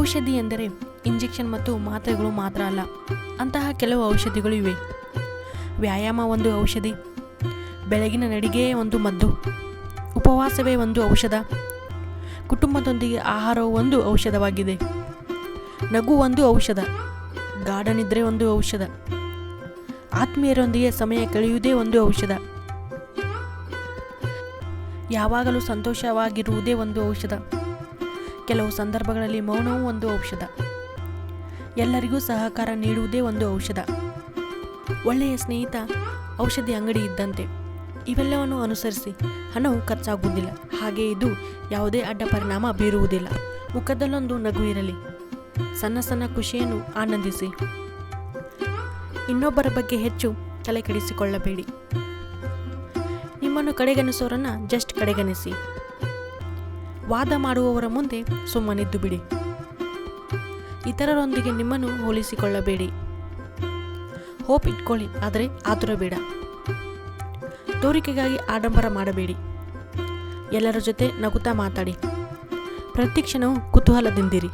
ಔಷಧಿ ಎಂದರೆ ಇಂಜೆಕ್ಷನ್ ಮತ್ತು ಮಾತ್ರೆಗಳು ಮಾತ್ರ ಅಲ್ಲ, ಅಂತಹ ಕೆಲವು ಔಷಧಿಗಳು ಇವೆ. ವ್ಯಾಯಾಮ ಒಂದು ಔಷಧಿ, ಬೆಳಗಿನ ನಡಿಗೆಯೇ ಒಂದು ಮದ್ದು, ಉಪವಾಸವೇ ಒಂದು ಔಷಧ, ಕುಟುಂಬದೊಂದಿಗೆ ಆಹಾರವು ಒಂದು ಔಷಧವಾಗಿದೆ. ನಗು ಒಂದು ಔಷಧ ಗಾರ್ಡನ್ ಇದ್ದರೆ ಒಂದು ಔಷಧ, ಆತ್ಮೀಯರೊಂದಿಗೆ ಸಮಯ ಕಳೆಯುವುದೇ ಒಂದು ಔಷಧ. ಯಾವಾಗಲೂ ಸಂತೋಷವಾಗಿರುವುದೇ ಒಂದು ಔಷಧ. ಕೆಲವು ಸಂದರ್ಭಗಳಲ್ಲಿ ಮೌನವೂ ಒಂದು ಔಷಧ. ಎಲ್ಲರಿಗೂ ಸಹಕಾರ ನೀಡುವುದೇ ಒಂದು ಔಷಧ. ಒಳ್ಳೆಯ ಸ್ನೇಹಿತ, ಔಷಧಿ ಅಂಗಡಿ ಇದ್ದಂತೆ. ಇವೆಲ್ಲವನ್ನು ಅನುಸರಿಸಿ ಹಣವು ಖರ್ಚಾಗುವುದಿಲ್ಲ. ಹಾಗೆ ಇದು ಯಾವುದೇ ಅಡ್ಡ ಪರಿಣಾಮ ಬೀರುವುದಿಲ್ಲ. ಮುಖದಲ್ಲೊಂದು ನಗು ಇರಲಿ. ಸಣ್ಣ ಸಣ್ಣ ಖುಷಿಯನ್ನು ಆನಂದಿಸಿ. ಇನ್ನೊಬ್ಬರ ಬಗ್ಗೆ ಹೆಚ್ಚು ತಲೆ ಕೆಡಿಸಿಕೊಳ್ಳಬೇಡಿ ನಿಮ್ಮನ್ನು ಕಡೆಗಣಿಸೋರನ್ನ ಜಸ್ಟ್ ಕಡೆಗಣಿಸಿ. ವಾದ ಮಾಡುವವರ ಮುಂದೆ ಸುಮ್ಮನಿದ್ದು ಬಿಡಿ. ಇತರರೊಂದಿಗೆ ನಿಮ್ಮನ್ನು ಹೋಲಿಸಿಕೊಳ್ಳಬೇಡಿ. ಹೋಪ್ ಇಟ್ಕೊಳ್ಳಿ ಆದರೆ ಆತುರ ಬೇಡ ತೋರಿಕೆಗಾಗಿ ಆಡಂಬರ ಮಾಡಬೇಡಿ. ಎಲ್ಲರ ಜೊತೆ ನಗುತ್ತಾ ಮಾತಾಡಿ. ಪ್ರತಿ ಕ್ಷಣವೂ ಕುತೂಹಲದಿಂದಿರಿ.